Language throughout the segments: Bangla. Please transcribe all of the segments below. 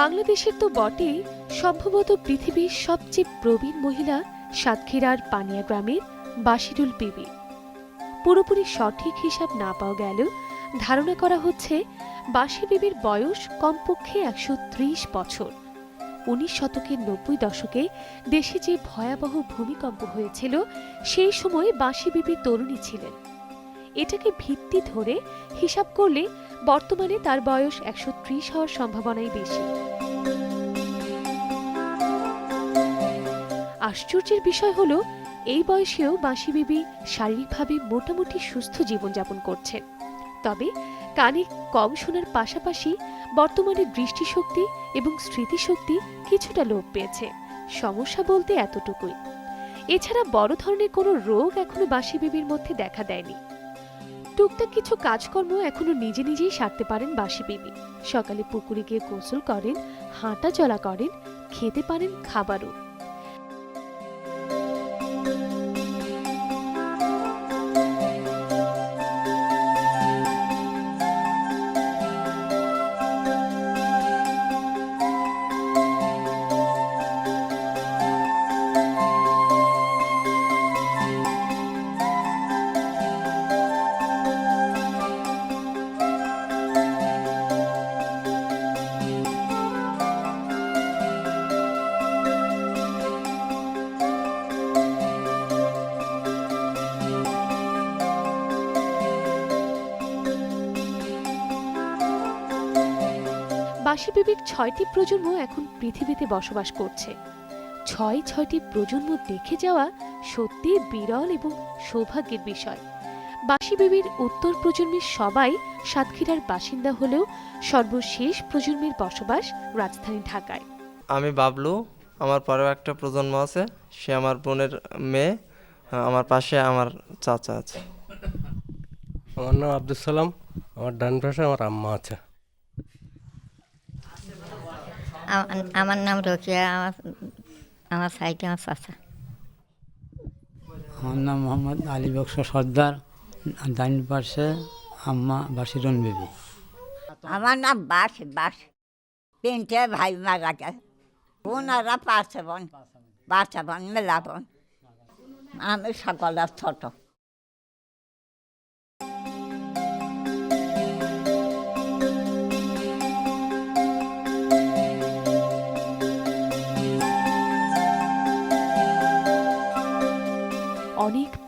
বাংলাদেশের তো বটেই সম্ভবত পৃথিবীর সবচেয়ে প্রবীণ মহিলা সাতক্ষীরার পানিয়া গ্রামের বাসিরুল বিবি। পুরোপুরি সঠিক হিসাব না পাওয়া গেলেও ধারণা করা হচ্ছে বাসি বিবির বয়স কমপক্ষে একশো ত্রিশ বছর। উনিশ শতকের নব্বই দশকে দেশে যে ভয়াবহ ভূমিকম্প হয়েছিল, সেই সময় বাসি বিবি তরুণী ছিলেন। এটাকে ভিত্তি ধরে হিসাব করলে বর্তমানে তার বয়স একশো ত্রিশ হওয়ার সম্ভাবনাই বেশি। আশ্চর্যের বিষয় হলো, এই বয়সেও বাঁশি বিবি শারীরিকভাবে মোটামুটি সুস্থ জীবনযাপন করছেন। তবে কানে কম শোনার পাশাপাশি বর্তমানে দৃষ্টিশক্তি এবং স্মৃতিশক্তি কিছুটা লোপ পেয়েছে, সমস্যা বলতে এতটুকুই। এছাড়া বড় ধরনের কোনো রোগ এখনও বাসি বিবির মধ্যে দেখা দেয়নি। টুকটাক কিছু কাজকর্ম এখনও নিজে নিজেই সারতে পারেন বাসি বিবি। সকালে পুকুরে গিয়ে গোসল করেন, হাঁটা চলা করেন, খেতে পারেন খাবারও। বাসি বিবির ছয়টি প্রজন্ম এখন পৃথিবীতে বসবাস করছে। ছয় ছয়টি প্রজন্ম দেখে যাওয়া সত্যি বিরল এবং সৌভাগ্যের বিষয়। বাসি বিবির উত্তর প্রজন্মের সবাই সাতক্ষীরার বাসিন্দা হলেও সর্বশেষ প্রজন্মের বসবাস রাজধানী ঢাকায়। আমি বাবলু আমার পরেও একটা প্রজন্ম আছে সে আমার বোনের মেয়ে আমার পাশে আমার চাচা আছে। আমার নাম আব্দুল সালাম আমার ডান পাশে আমার আম্মা আছে। আমার- আমার নাম রোকিয়া আমার আমার সাইডে আমার চাচা। আমার নাম মোহাম্মদ আলী বক্স সর্দার ডাইন পাশে আম্মা বাসিরন বিবি। আমার নাম বাস বাস। তিনটে ভাই মারা গেছে বোনারা পাঁচে বোন বাচ্চা বোন মেলা বোন আমি সকলের ছোট।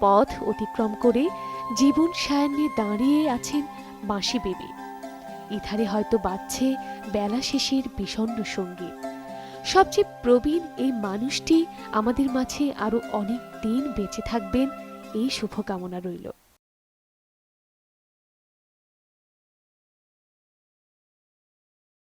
পথ অতিক্রম করে জীবন সায়ান্নে দাঁড়িয়ে আছেন মাসি বেবি। ইথারে হয়তো বাজছে বেলা শেষের বিষণ্ন সংগীত সবচেয়ে প্রবীণ এই মানুষটি আমাদের মাঝে আরও অনেক দিন বেঁচে থাকবেন, এই শুভকামনা রইল।